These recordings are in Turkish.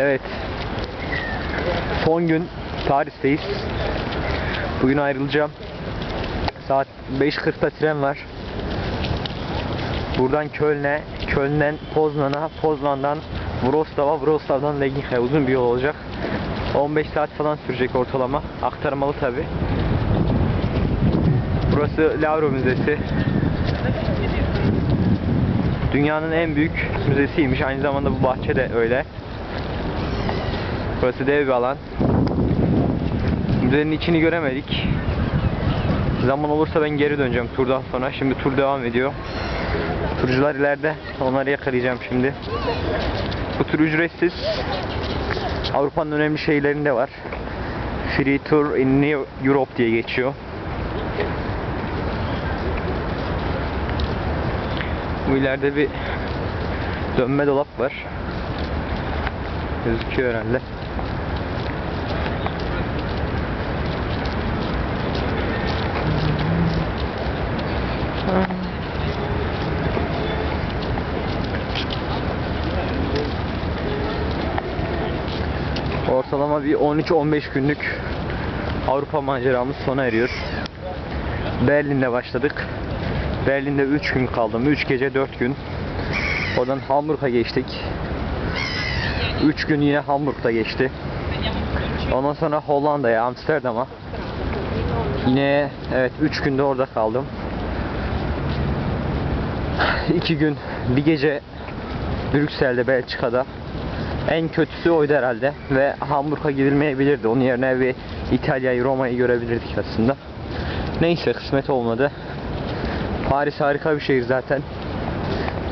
Evet. Son gün Paris'teyiz. Bugün ayrılacağım. Saat 5.40'da tren var. Buradan Köln'e, Köln'den Poznan'a, Poznan'dan Wrocław'a, Wrocław'dan Legin'e uzun bir yol olacak. 15 saat falan sürecek ortalama. Aktarmalı tabi. Burası Lavro Müzesi. Dünyanın en büyük müzesiymiş. Aynı zamanda bu bahçe de öyle. Burası dev bir alan. Müzenin içini göremedik. Zaman olursa ben geri döneceğim turdan sonra. Şimdi tur devam ediyor. Turcular ileride. Onları yakalayacağım şimdi. Bu tur ücretsiz. Avrupa'nın önemli şehirlerinde var. Free Tour in Europe diye geçiyor. Bu ileride bir dönme dolap var. Gözüküyor herhalde. Ortalama bir 13-15 günlük Avrupa maceramız sona eriyor. Berlin'de başladık. Berlin'de 3 gün kaldım. 3 gece 4 gün. Oradan Hamburg'a geçtik. 3 gün yine Hamburg'da geçti. Ondan sonra Hollanda'ya, Amsterdam'a. Yine evet 3 günde orada kaldım. 2 gün bir gece Brüksel'de, Belçika'da. En kötüsü oydu herhalde ve Hamburg'a gidilmeyebilirdi. Onun yerine bir İtalya'yı, Roma'yı görebilirdik aslında. Neyse kısmet olmadı. Paris harika bir şehir zaten.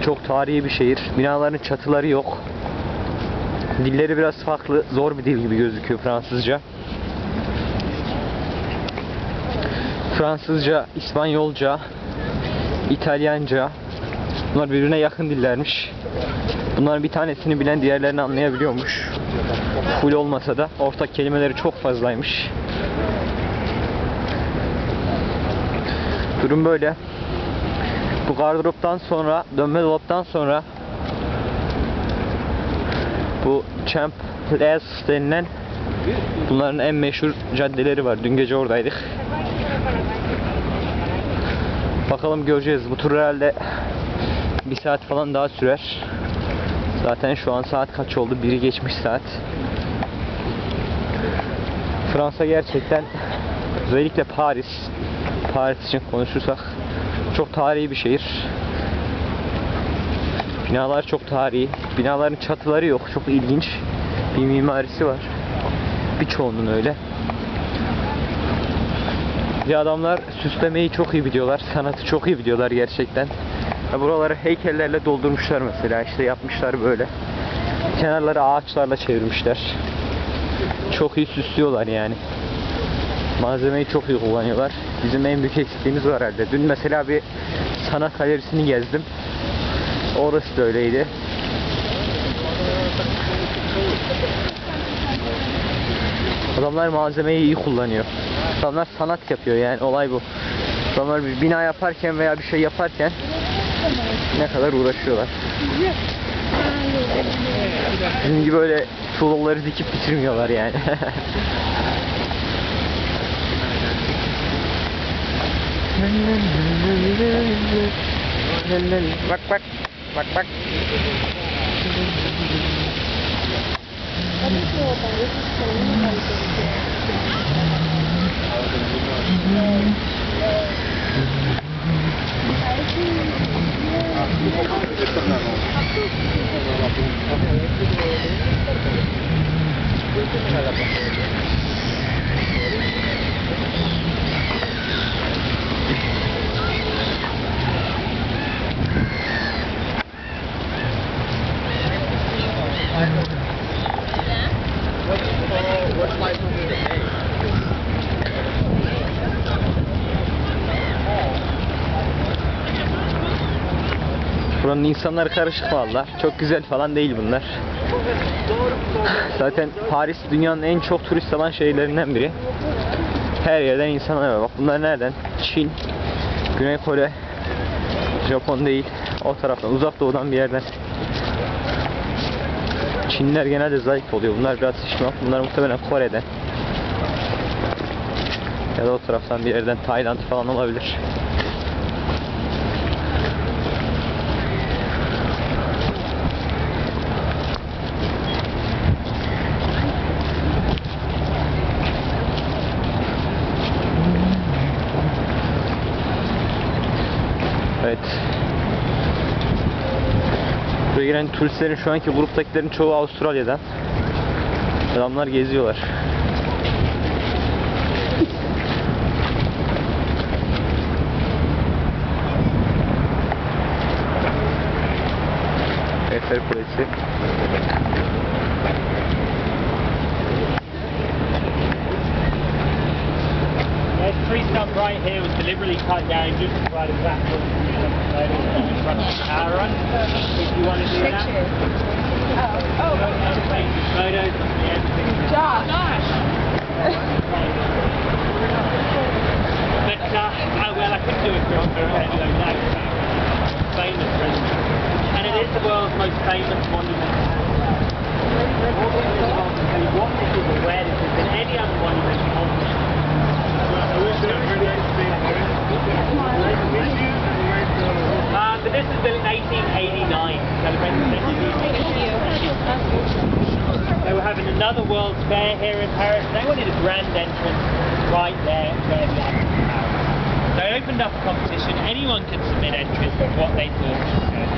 Çok tarihi bir şehir. Binaların çatıları yok. Dilleri biraz farklı, zor bir dil gibi gözüküyor Fransızca. Fransızca, İspanyolca, İtalyanca. Bunlar birbirine yakın dillermiş. Bunların bir tanesini bilen diğerlerini anlayabiliyormuş. Full olmasa da ortak kelimeleri çok fazlaymış. Durum böyle. Bu gardıroptan sonra, dönme dolaptan sonra bu Champ Place denilen bunların en meşhur caddeleri var. Dün gece oradaydık. Bakalım göreceğiz. Bu tur herhalde bir saat falan daha sürer. Zaten şu an saat kaç oldu? Biri geçmiş saat. Fransa gerçekten özellikle Paris Paris için konuşursak çok tarihi bir şehir. Binalar çok tarihi. Binaların çatıları yok. Çok ilginç bir mimarisi var. Birçoğunun öyle. Ya adamlar süslemeyi çok iyi biliyorlar. Sanatı çok iyi biliyorlar gerçekten. Ya buraları heykellerle doldurmuşlar mesela. işte yapmışlar böyle. Kenarları ağaçlarla çevirmişler. Çok iyi süslüyorlar yani. Malzemeyi çok iyi kullanıyorlar. Bizim en büyük eksikliğimiz var herhalde. Dün mesela bir sanat galerisini gezdim. Orası da öyleydi. Adamlar malzemeyi iyi kullanıyor. Adamlar sanat yapıyor yani olay bu. Adamlar bir bina yaparken veya bir şey yaparken ne kadar uğraşıyorlar. Bizim gibi böyle tuğlaları dikip bitirmiyorlar yani. bak bak bak bak. Buranın insanları karışık valla. Çok güzel falan değil bunlar. Zaten Paris dünyanın en çok turist alan şehirlerinden biri. Her yerden insanlar var. Bak bunlar nereden? Çin, Güney Kore, Japon değil. O taraftan, uzak doğudan bir yerden. Çinliler genelde zayıf oluyor. Bunlar biraz şişman. Bunlar muhtemelen Kore'den. Ya da o taraftan bir yerden Tayland falan olabilir. Evet. Buraya gelen turistlerin şu anki gruptakilerin çoğu Avustralya'dan. Adamlar geziyorlar. Eiffel Kulesi. Right here was deliberately cut down just to provide a platform for you to run the power on. If you want to do that. Oh, oh, photos of everything. gosh. But, uh, oh, well, I couldn't do it for for anyway, no. Famous resident. And it is the world's most famous monument. What this is aware this is than any other monument on Uh, but this was built in 1889, celebrating the. They were having another World's Fair here in Paris. They wanted a grand entrance right there where the Eiffel Tower. they opened up a competition. Anyone could submit entries for what they thought was good.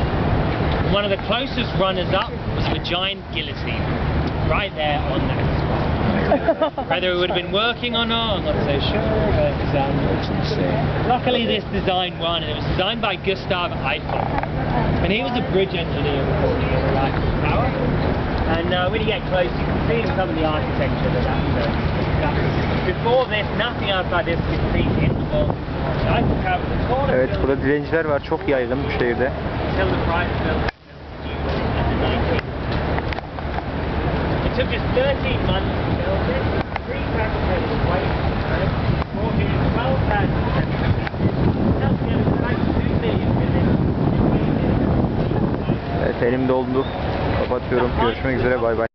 One of the closest runners up was a giant guillotine right there on that spot. Whether it would have been working or not, I'm not so sure. But um, luckily, this design won, and it was designed by Gustav Eiffel. And he was a bridge engineer before the Eiffel Tower. And uh, when you get close, you can see some of the architecture that that's, uh, Before this, nothing outside this could be seen in the world. The Eiffel Tower was the tallest Evet burada dilenciler var. Çok yaygın bu şehirde. Took us 13 months to build it, prefabricated weight, brought in 12,000 Nothing else, about 2 million within Evet elimde oldu. Kapatıyorum. Görüşmek üzere. Bay bay.